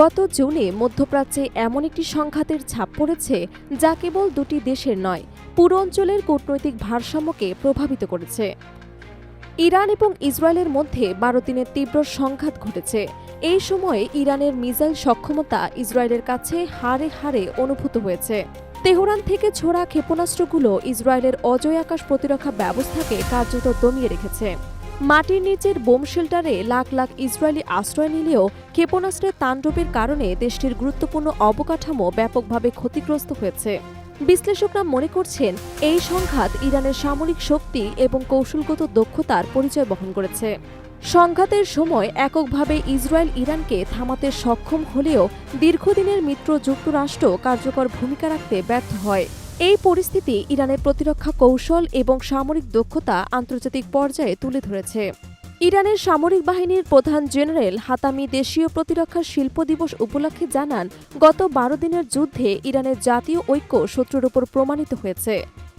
গত জুনে মধ্যপ্রাচ্যে এমন একটি সংঘাতের ছাপ পড়েছে যা কেবল দুটি দেশের নয়, পুরো অঞ্চলের কূটনৈতিক ভারসাম্যকে প্রভাবিত করেছে। ইরান এবং ইসরায়েলের মধ্যে বারো দিনের তীব্র সংঘাত ঘটেছে। এই সময়ে ইরানের মিসাইল সক্ষমতা ইসরায়েলের কাছে হারে হারে অনুভূত হয়েছে। তেহরান থেকে ছোড়া ক্ষেপণাস্ত্রগুলো ইসরায়েলের অজয় আকাশ প্রতিরক্ষা ব্যবস্থাকে কার্যত দমিয়ে রেখেছে। মাটির নিচের bomb shelter lakh lakh Israeli আশ্রয় নিলেও ক্ষেপণাস্ত্রের তাণ্ডবের কারণে দেশটির গুরুত্বপূর্ণ অবকাঠামো ব্যাপকভাবে ক্ষতিগ্রস্ত হয়েছে। বিশ্লেষকরা মনে করছেন, এই সংঘাত ইরানের সামরিক শক্তি এবং কৌশলগত দক্ষতার পরিচয় বহন করেছে। সংঘাতের সময় এককভাবে ইসরায়েল ইরানকে থামাতে সক্ষম হলেও দীর্ঘদিনের মিত্র যুক্তরাষ্ট্র কার্যকর ভূমিকা রাখতে ব্যর্থ হয়। এই পরিস্থিতি ইরানের প্রতিরক্ষা কৌশল এবং সামরিক দক্ষতা আন্তর্জাতিক পর্যায়ে তুলে ধরেছে। ইরানের সামরিক বাহিনীর প্রধান জেনারেল হাতামি দেশীয় প্রতিরক্ষা শিল্প দিবস উপলক্ষে জানান, গত বারো দিনের যুদ্ধে ইরানের জাতীয় ঐক্য শত্রুর উপর প্রমাণিত হয়েছে।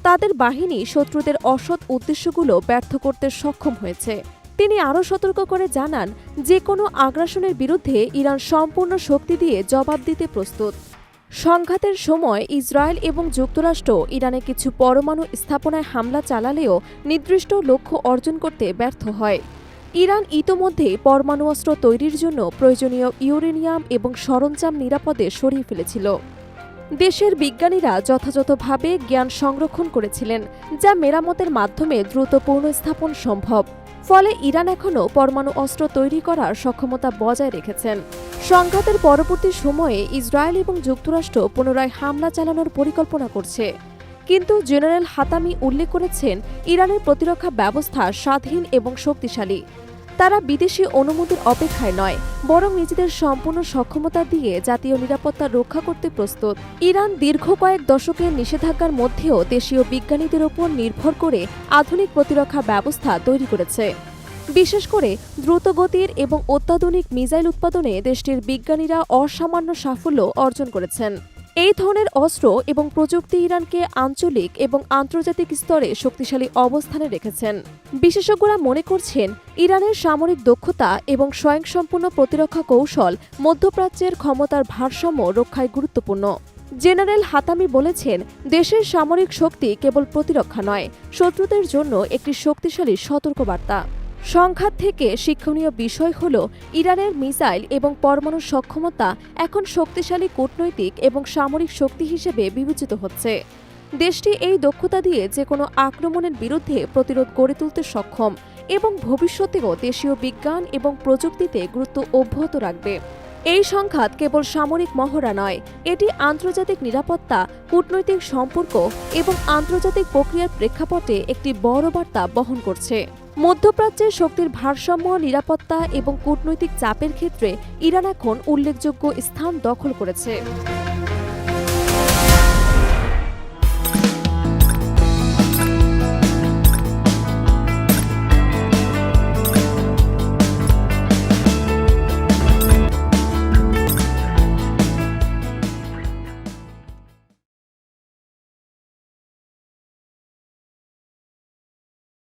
তাদের বাহিনী শত্রুদের অসৎ উদ্দেশ্যগুলো ব্যর্থ করতে সক্ষম হয়েছে। তিনি আরও সতর্ক করে জানান, যে কোনো আগ্রাসনের বিরুদ্ধে ইরান সম্পূর্ণ শক্তি দিয়ে জবাব দিতে প্রস্তুত। সংঘাতের সময় ইসরায়েল এবং যুক্তরাষ্ট্র ইরানে কিছু পরমাণু স্থাপনায় হামলা চালালেও নির্দিষ্ট লক্ষ্য অর্জন করতে ব্যর্থ হয়। ইরান ইতোমধ্যে পরমাণু অস্ত্র তৈরির জন্য প্রয়োজনীয় ইউরেনিয়াম এবং সরঞ্জাম নিরাপদে সরিয়ে ফেলেছিল। দেশের বিজ্ঞানীরা যথাযথভাবে জ্ঞান সংরক্ষণ করেছিলেন, যা মেরামতের মাধ্যমে দ্রুত পুনঃস্থাপন সম্ভব। ফলে ইরান এখনও পরমাণু অস্ত্র তৈরি করার সক্ষমতা বজায় রেখেছেন। সংঘাতের পরবর্তী সময়ে ইসরায়েল এবং যুক্তরাষ্ট্র পুনরায় হামলা চালানোর পরিকল্পনা করছে। কিন্তু জেনারেল হাতামি উল্লেখ করেছেন, ইরানের প্রতিরক্ষা ব্যবস্থা স্বাধীন এবং শক্তিশালী। তারা বিদেশি অনুমতির অপেক্ষায় নয়, বরং নিজেদের সম্পূর্ণ সক্ষমতা দিয়ে জাতীয় নিরাপত্তা রক্ষা করতে প্রস্তুত। ইরান দীর্ঘ কয়েক দশকের নিষেধাজ্ঞার মধ্যেও দেশীয় বিজ্ঞানীদের ওপর নির্ভর করে আধুনিক প্রতিরক্ষা ব্যবস্থা তৈরি করেছে। বিশেষ করে দ্রুতগতির এবং অত্যাধুনিক মিসাইল উৎপাদনে দেশটির বিজ্ঞানীরা অসামান্য সাফল্য অর্জন করেছেন। এই ধরনের অস্ত্র এবং প্রযুক্তি ইরানকে আঞ্চলিক এবং আন্তর্জাতিক স্তরে শক্তিশালী অবস্থানে রেখেছেন। বিশেষজ্ঞরা মনে করছেন, ইরানের সামরিক দক্ষতা এবং স্বয়ংসম্পূর্ণ প্রতিরক্ষা কৌশল মধ্যপ্রাচ্যের ক্ষমতার ভারসাম্য রক্ষায় গুরুত্বপূর্ণ। জেনারেল হাতামি বলেছেন, দেশের সামরিক শক্তি কেবল প্রতিরক্ষা নয়, শত্রুদের জন্য একটি শক্তিশালী সতর্কবার্তা। সংঘাত থেকে শিক্ষণীয় বিষয় হল ইরানের মিসাইল এবং পরমাণু সক্ষমতা এখন শক্তিশালী কূটনৈতিক এবং সামরিক শক্তি হিসেবে বিবেচিত হচ্ছে। দেশটি এই দক্ষতা দিয়ে যে কোনো আক্রমণের বিরুদ্ধে প্রতিরোধ গড়ে তুলতে সক্ষম এবং ভবিষ্যতেও দেশীয় বিজ্ঞান এবং প্রযুক্তিতে গুরুত্ব অব্যাহত রাখবে। এই সংঘাত কেবল সামরিক মহড়া নয়, এটি আন্তর্জাতিক নিরাপত্তা, কূটনৈতিক সম্পর্ক এবং আন্তর্জাতিক প্রক্রিয়ার প্রেক্ষাপটে একটি বড় বার্তা বহন করছে। মধ্যপ্রাচ্যের শক্তির ভারসাম্য নিরাপত্তা এবং কূটনৈতিক চাপের ক্ষেত্রে ইরান এখন উল্লেখযোগ্য স্থান দখল করেছে।